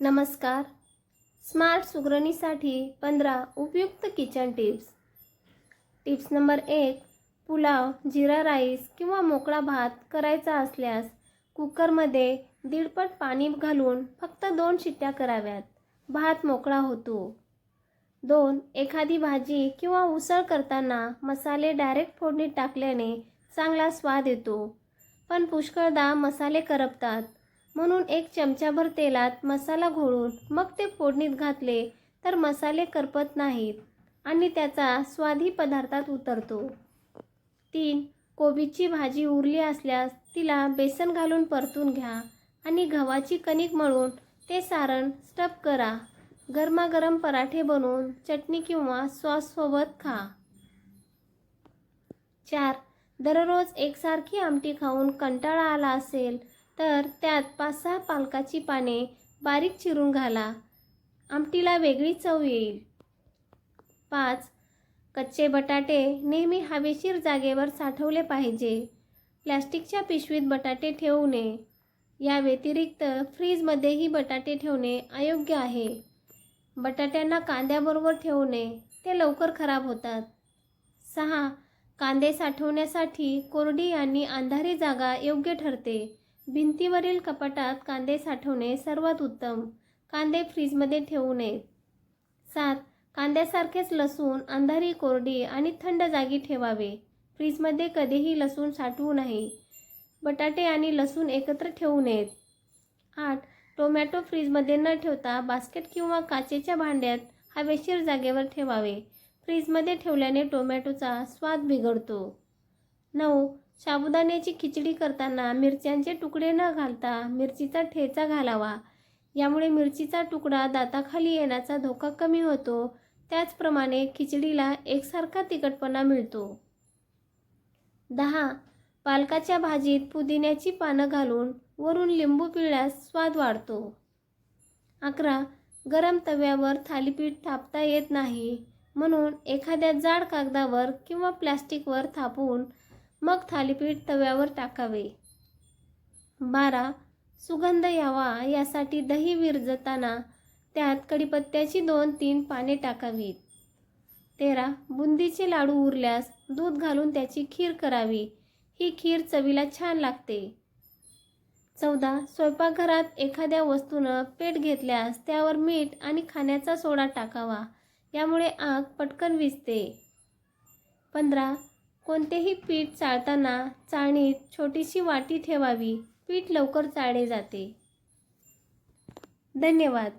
नमस्कार. स्मार्ट सुगरणीसाठी पंधरा उपयुक्त किचन टिप्स. टिप्स नंबर एक पुलाव जिरा राईस किंवा मोकळा भात करायचा असल्यास कुकरमध्ये दीडपट पाणी घालून फक्त दोन शिट्ट्या कराव्यात. भात मोकळा होतो. दोन एखादी भाजी किंवा उसळ करताना मसाले डायरेक्ट फोडणीत टाकल्याने चांगला स्वाद येतो. पण पुष्कळदा मसाले करपतात. म्हणून एक चमचाभर तेलात मसाला घोळून मग ते फोडणीत घातले तर मसाले करपत नाहीत आणि त्याचा स्वादही पदार्थात उतरतो. तीन कोबीची भाजी उरली असल्यास तिला बेसन घालून परतून घ्या आणि गव्हाची कणिक मळून ते सारण स्टप करा. गरमागरम पराठे बनवून चटणी किंवा सॉससोबत खा. चार दररोज एकसारखी आमटी खाऊन कंटाळा आला असेल तर त्यात पाच सहा पालकाची पाने बारीक चिरून घाला. आमटीला वेगळी चव येईल. पाच कच्चे बटाटे नेहमी हवेशीर जागेवर साठवले पाहिजे. प्लॅस्टिकच्या पिशवीत बटाटे ठेवू नये. या व्यतिरिक्त फ्रीजमध्येही बटाटे ठेवणे अयोग्य आहे. बटाट्यांना कांद्याबरोबर ठेवू नये. ते लवकर खराब होतात. सहा कांदे साठवण्यासाठी कोरडी आणि अंधारी जागा योग्य ठरते. भिंतीवरील कपाटात कांदे साठवणे सर्वात उत्तम. कांदे फ्रीजमध्ये ठेवू नयेत सात. कांद्यासारखेच लसूण अंधारी कोरडी आणि थंड जागी ठेवावे. फ्रीजमध्ये कधीही लसूण साठवू नये. बटाटे आणि लसूण एकत्र ठेवू नयेत. आठ. टोमॅटो फ्रीजमध्ये न ठेवता बास्केट किंवा काचेच्या भांड्यात हवेशीर जागेवर ठेवावे. फ्रीजमध्ये ठेवल्याने टोमॅटोचा स्वाद बिघडतो. नऊ. साबुदाण्याची खिचडी करताना मिरच्यांचे तुकडे न घालता मिरचीचा ठेचा घालावा. यामुळे मिरचीचा तुकडा दाताखाली येण्याचा धोका कमी होतो. त्याचप्रमाणे खिचडीला एकसारखा तिखटपणा मिळतो. दहा. पालकाच्या भाजीत पुदिन्याची पानं घालून वरून लिंबू पिळल्यास स्वाद वाढतो. अकरा. गरम तव्यावर थालीपीठ थापता येत नाही. म्हणून एखाद्या जाड कागदावर किंवा प्लॅस्टिकवर थापून मग थालीपीठ तव्यावर टाकावे. बारा सुगंध यावा यासाठी दही विरजताना त्यात कडीपत्त्याची दोन तीन पाने टाकावीत. तेरा बुंदीचे लाडू उरल्यास दूध घालून त्याची खीर करावी. ही खीर चवीला छान लागते. चौदा स्वयंपाकघरात एखाद्या वस्तूनं पेट घेतल्यास त्यावर मीठ आणि खाण्याचा सोडा टाकावा. यामुळे आग पटकन विजते पंधरा कोणतेही पीठ चाळताना चाळणीत छोटीशी वाटी ठेवावी. पीठ लवकर चाळले जाते. धन्यवाद.